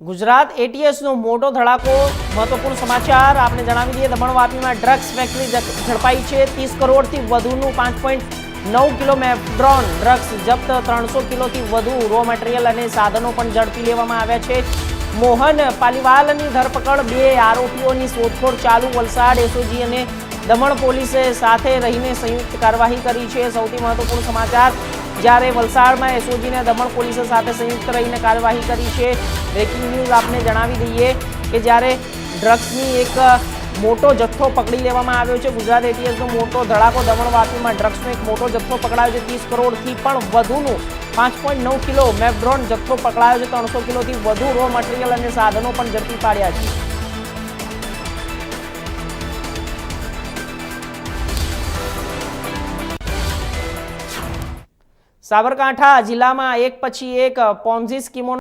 ગુજરાત એટીએસનો મોટો ધડાકો, મહત્વપૂર્ણ સમાચાર આપને જણાવી દઈએ. દમણ વાપીમાં ડ્રગ્સ ફેક્ટરી ઝડપાઈ છે. ત્રીસ કરોડથી વધુનું પાંચ પોઈન્ટ નવ કિલો મેફડ્રોન ડ્રગ્સ જપ્ત ત્રણસો કિલોથી વધુ રો મટીરિયલ અને સાધનો પણ ઝડપી લેવામાં આવ્યા છે. મોહન પાલીવાલની ધરપકડ, બે આરોપીઓની શોધખોળ ચાલુ, વલસાડ એસઓજી અને દમણ પોલીસે સાથે રહીને સંયુક્ત કાર્યવાહી કરી છે. સૌથી મહત્વપૂર્ણ સમાચાર જ્યારે વલસાડમાં એસઓજીને દમણ પોલીસે સાથે સંયુક્ત રહીને કાર્યવાહી કરી છે. બ્રેકિંગ ન્યૂઝ આપને જણાવી દઈએ કે જ્યારે ડ્રગ્સની એક મોટો જથ્થો પકડી લેવામાં આવ્યો છે. ગુજરાત એટીએસનો મોટો ધડાકો દમણ વાપીમાં ડ્રગ્સનો એક મોટો જથ્થો પકડાયો છે. ત્રીસ કરોડથી પણ વધુનું, પાંચ પોઈન્ટ નવ કિલો મેફડ્રોન જથ્થો પકડાયો છે. ત્રણસો કિલોથી વધુ રો મટીરિયલ અને સાધનો પણ ઝડપી પાડ્યા છે. સાબરકાંઠા જિલ્લામાં એક પછી એક પોન્ઝી સ્કીમો